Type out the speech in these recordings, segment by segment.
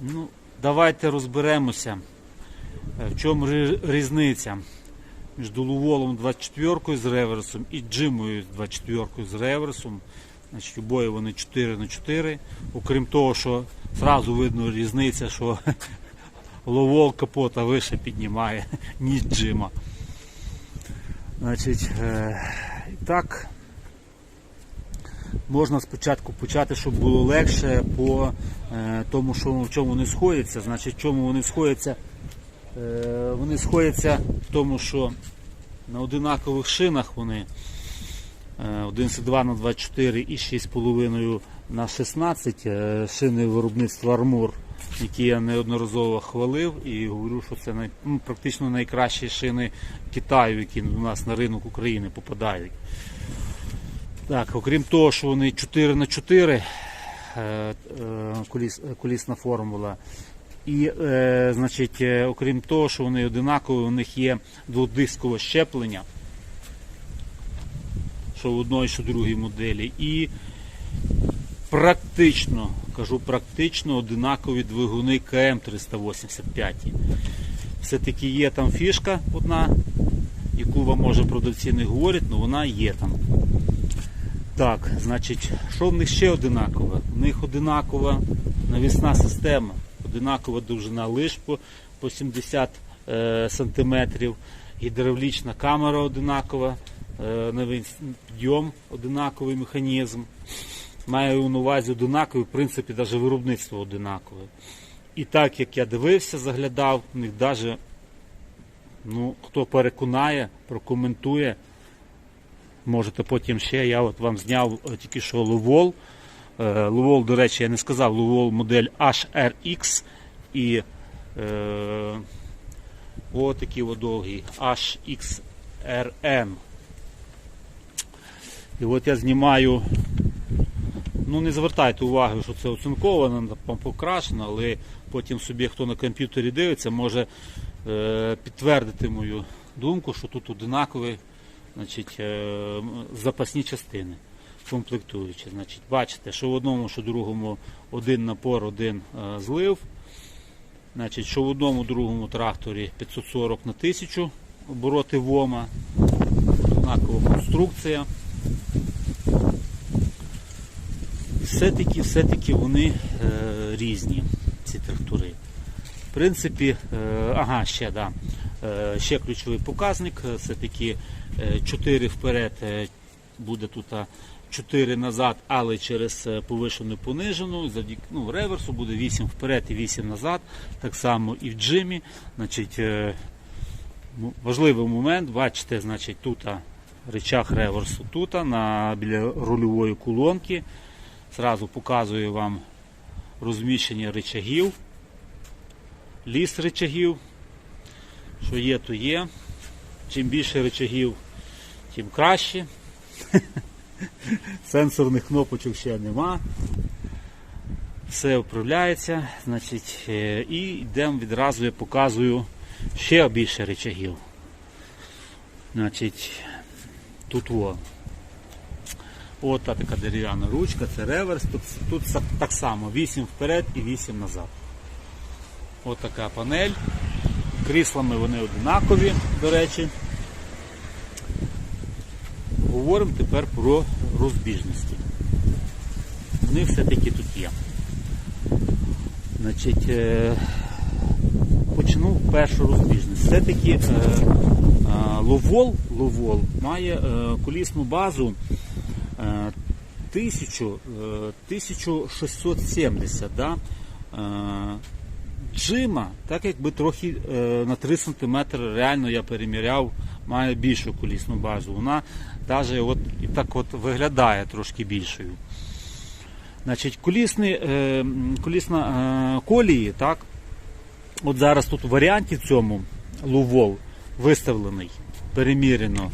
Ну, давайте розберемося, е, в чому різниця між Луволом 24 з реверсом і Джимою 24 з реверсом. Значить, обоє вони 4 на 4 Окрім того, що зразу видно різниця, що Ловол капота вище піднімає, ніж Джима. Значить, е, можна спочатку почати, щоб було легше по е, тому, що в чому вони сходяться. Значить, в чому вони сходяться? Е, вони сходяться в тому, що на одинакових шинах вони е, 11,2 на 24 і 6,5 на 16 е, шини виробництва Армур, які я неодноразово хвалив і говорю, що це най, ну, практично найкращі шини Китаю, які у нас на ринок України попадають. Так, окрім того, що вони 4 на 4 е, е, коліс, е, колісна формула. І, значить, окрім того, що вони одинакові, у них є дводискове щеплення, що в одної, що в другій моделі. І практично, кажу практично одинакові двигуни КМ385. Все-таки є там фішка одна, яку вам може продавці не говорять, але вона є там. Так, значить, що в них ще одинакове? В них одинакова навісна система, одинакова довжина лиш по, по 70 е, сантиметрів, гідравлічна камера одинакова, е, підйом одинаковий механізм. Маю на увазі одинаковий, в принципі, навіть виробництво одинакове. І так як я дивився, заглядав, в них навіть, ну, хто переконає, прокоментує, Можете потім ще, я от вам зняв е, тільки що Лувол. Е, Лувол, до речі, я не сказав, Лувол модель HRX і е, о, от довгий HXRN. І от я знімаю, ну не звертайте уваги, що це оцинковано, покрашено, але потім собі, хто на комп'ютері дивиться, може е, підтвердити мою думку, що тут одинаковий значить, е, запасні частини комплектуючі. Значить, бачите, що в одному, що в другому один напор, один е, злив. Значить, що в одному, другому тракторі 540 на 1000 обороти ВОМа. Однакова конструкція. Все-таки, все-таки вони е, різні, ці трактори. В принципі, е, ага, ще, да. Е, ще ключовий показник, е, все-таки 4 вперед е, буде тут 4 назад, але через е, повишену понижену, ну, реверсу буде 8 вперед і 8 назад, так само і в джимі. Значить, е, важливий момент, бачите, значить, тут речах реверсу тут, на, біля рульової колонки. Зразу показую вам розміщення речагів, ліс речагів. Що є, то є. Чим більше речагів, тим краще. Сенсорних кнопочок ще нема. Все управляється. Значить, е, і йдемо відразу, я показую ще більше речагів. Значить, тут во. От та така дерев'яна ручка, це реверс. Тут, тут так само 8 вперед і 8 назад. От така панель. Кріслами вони одинакові, до речі. Говоримо тепер про розбіжності. Вони все-таки тут є. Значить, е, почну першу розбіжність. Все-таки е, е, Ловол, Ловол має колісну базу е, 1000, е, 1670. Да? Джима, так якби трохи е, на 3 см реально я переміряв, має більшу колісну базу. Вона навіть от, і так от виглядає трошки більшою. Значить, колісні, е, колісна е, колії, так, от зараз тут в варіанті цьому Лувол виставлений, перемірено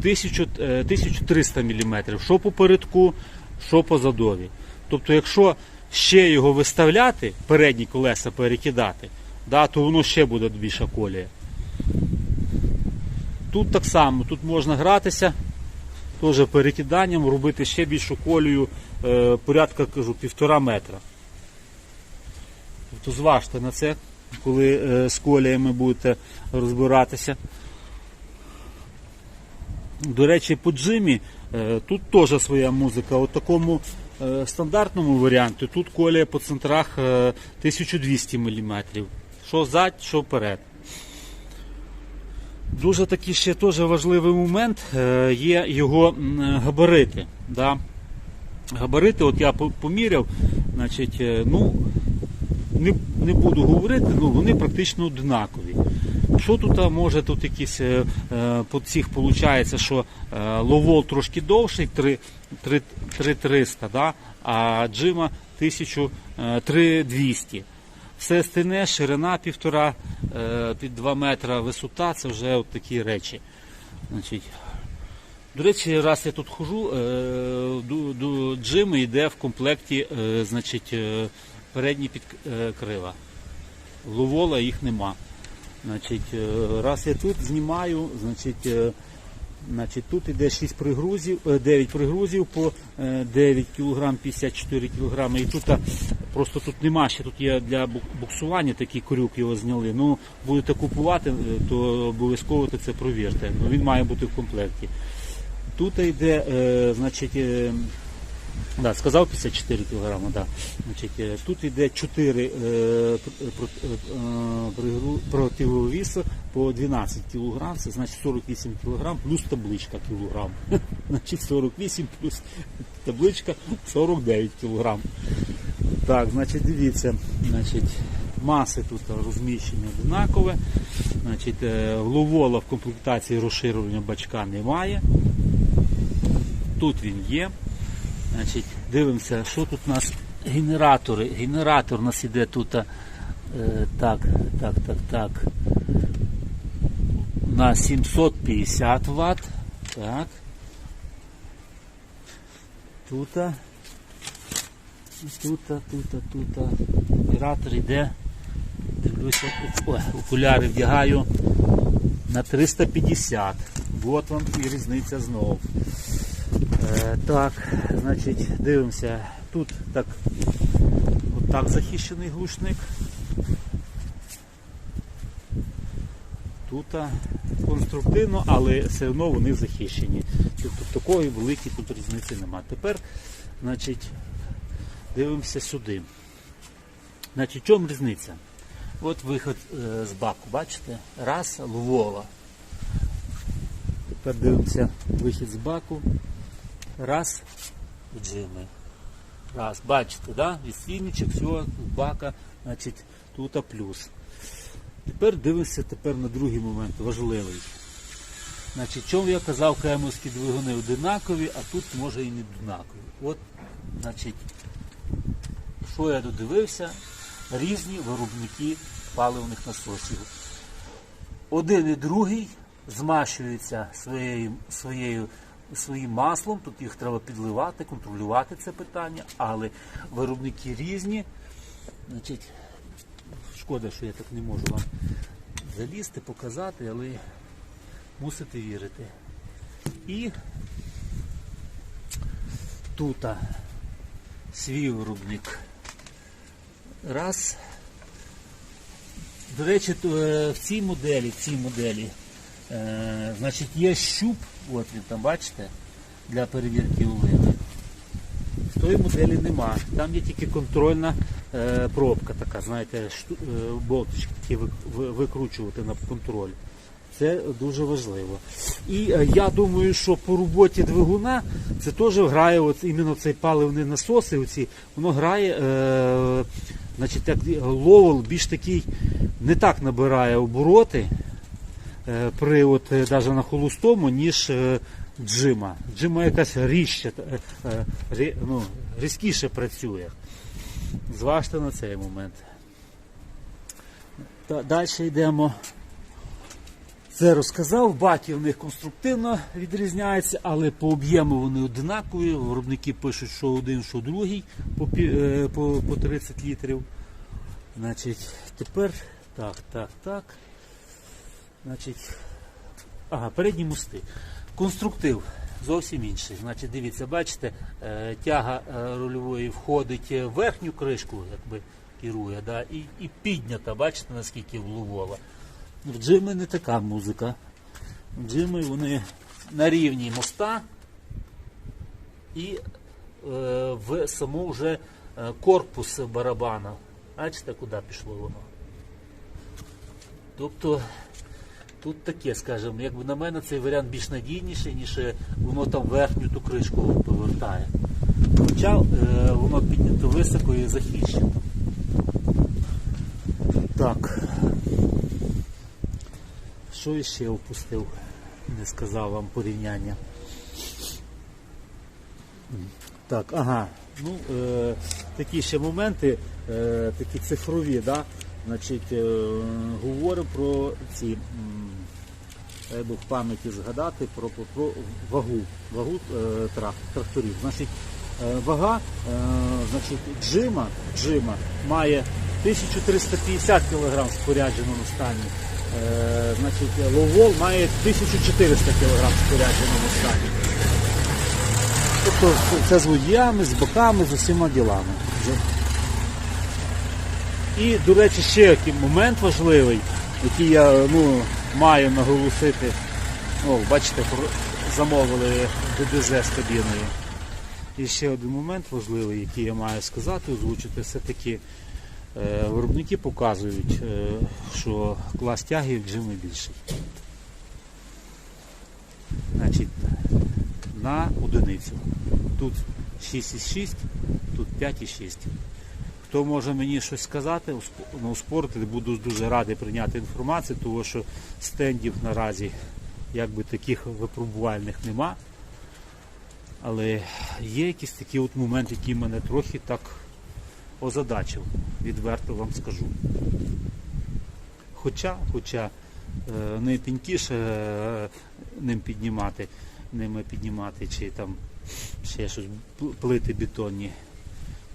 1000, е, 1300 мм, що по передку, що по задові. Тобто, якщо ще його виставляти, передні колеса перекидати, да, то воно ще буде більша колія. Тут так само, тут можна гратися, теж перекиданням, робити ще більшу колію, е, порядка кажу, півтора метра. То зважте на це, коли е, з коліями будете розбиратися. До речі, по джимі е, тут теж своя музика. У такому е, стандартному варіанті тут колія по центрах е, 1200 мм. Що зад, що вперед. Дуже такий ще теж важливий момент е, є його габарити. Да? Габарити, от я поміряв, значить, е, ну, не, не буду говорити, ну вони практично однакові. Що тут може тут якісь е, е, по цих виходить, що е, ловол трошки довший, 3, 3, 3300, да? а джима 1000, е, 3200. Все остальне, ширина півтора, е, під 2 метра висота, це вже от такі речі. Значить, до речі, раз я тут хожу, е, до, джими йде в комплекті е, значить, е, передні підкрила. Ловола їх нема. Значить, е, раз я тут знімаю, значить, е, значить тут іде 6 пригрузів, е, 9 пригрузів по е, 9 кг 54 кг. І тут просто тут нема ще, тут є для буксування такий крюк, його зняли. Ну, будете купувати, е, то обов'язково це провірте. Ну, він має бути в комплекті. Тут йде, е, значить, е, да, сказав 54 кг, да. значить, е, тут йде 4 е, е, пригру- противовіса по 12 кг, це значить 48 кг плюс табличка кілограм. Значить 48 плюс табличка 49 кг. Так, значить, дивіться, значить, маси тут розміщені однакові. Значить, е, ловола в комплектації розширювання бачка немає. Тут він є. Значить, дивимося, що тут у нас генератори. Генератор у нас іде тут. е, так, так, так, так. На 750 Вт. Так. Тут. Тут, тут, тут. Генератор йде. Дивлюся, окуляри вдягаю на 350. От вам і різниця знову. Е, так, значить, дивимося. Тут так, отак захищений глушник. Тут конструктивно, але все одно вони захищені. Тобто такої великої тут різниці немає. Тепер, значить, дивимося сюди. Значить, в чому різниця? От виход е, з баку, бачите? Раз, лвола. Тепер дивимося вихід з баку. Раз, джими. Раз, бачите, да? Відстійничок, все, бака, значить, тут плюс. Тепер дивимося тепер на другий момент, важливий. Значить, чому я казав, кемовські двигуни одинакові, а тут може і не одинакові. От, значить, що я додивився? Різні виробники паливних насосів. Один і другий змащуються своєю, своєю, своїм маслом, тут їх треба підливати, контролювати це питання, але виробники різні. Значить, шкода, що я так не можу вам залізти, показати, але мусите вірити. І тут свій виробник. Раз. До речі, е, в цій моделі, в цій моделі, е, значить, є щуп, от він там, бачите, для перевірки улини. В тої моделі нема. Там є тільки контрольна е, пробка така, знаєте, шту, е, ви- викручувати на контроль. Це дуже важливо. І е, я думаю, що по роботі двигуна це теж грає от іменно цей паливний насос, і оці, воно грає, е, значить, так, ловол більш такий не так набирає обороти е, при от, е, на холостому, ніж е, джима. Джима якась ріжча, е, е, рі- ну, різкіше працює. Зважте на цей момент. Далі йдемо. Це розказав, баки в них конструктивно відрізняються, але по об'єму вони одинакові. Виробники пишуть, що один, що другий по, по, по 30 літрів. Значить, тепер так, так, так. Значить, ага, передні мости. Конструктив зовсім інший. Значить, дивіться, бачите, е, тяга е, рульової входить в верхню кришку, якби керує, да? і, і піднята, бачите, наскільки влувола. В джими не така музика. В джими вони на рівні моста і е, в саму вже е, корпус барабана. Бачите, куди пішло воно? Тобто тут таке, скажімо, якби на мене цей варіант більш надійніший, ніж воно там верхню ту кришку повертає. Хоча е, воно піднято високо і захищено. Так. Що я ще опустив? Не сказав вам порівняння. Так, ага. Ну, е, такі ще моменти, е, такі цифрові, да? Значить, е, говоримо про ці, дай Бог пам'яті згадати про, про, про вагу, вагу е, трак, тракторів. Значить, е, вага значить, джима, джима має 1350 кг в спорядженому стані. Значить, ловол має 1400 кг в спорядженому стані. Тобто це з водіями, з боками, з усіма ділами. І, до речі, ще який момент важливий, який я ну, маю наголосити. О, бачите, замовили ДДЗ з кабіною. І ще один момент важливий, який я маю сказати, озвучити, все-таки е, виробники показують, е, що клас тяги в джими більший. Значить, на одиницю. Тут 6,6, тут 5,6. Хто може мені щось сказати, усп- ну, успорити, буду дуже радий прийняти інформацію, тому що стендів наразі якби таких випробувальних нема. Але є якісь такі от моменти, які мене трохи так озадачив, відверто вам скажу. Хоча, хоча е, не тінькіше е, ним піднімати, ними піднімати, чи там ще щось плити бетонні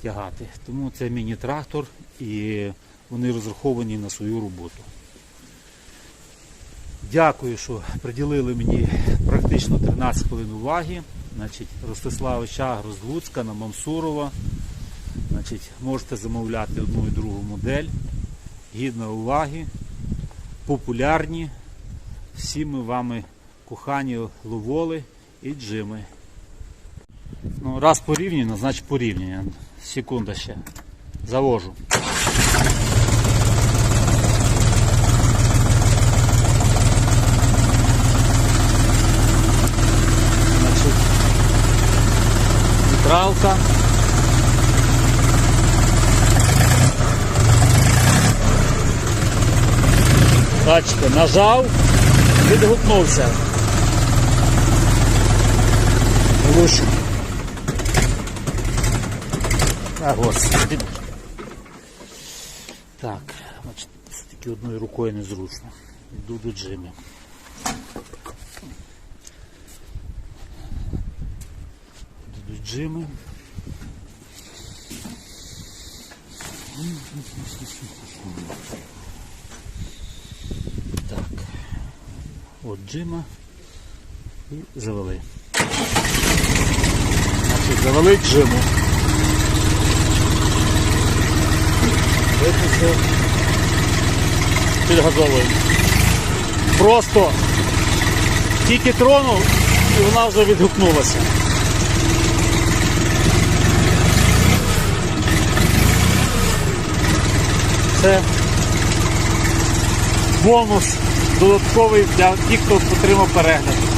тягати. Тому це міні-трактор і вони розраховані на свою роботу. Дякую, що приділили мені практично 13 хвилин уваги. Значить, Ростислава Чагро з Луцька на Мамсурова. Значить, можете замовляти одну і другу модель. Гідна уваги, популярні. Всі ми вами кохані ловоли і джими. Ну, раз порівняно, значить порівняння. Секунда ще. Завожу. Нейтралка. Бачите, нажав, відгукнувся. Глушу. А, господи. Так, значить, все-таки одною рукою незручно. Йду до Джимі. Йду до Джими. Так. От Джима. І завели. Значить, завели Джиму. Випустив. Підгазовуємо. Просто тільки тронув і вона вже відгукнулася. Це бонус додатковий для тих, хто отримав перегляд.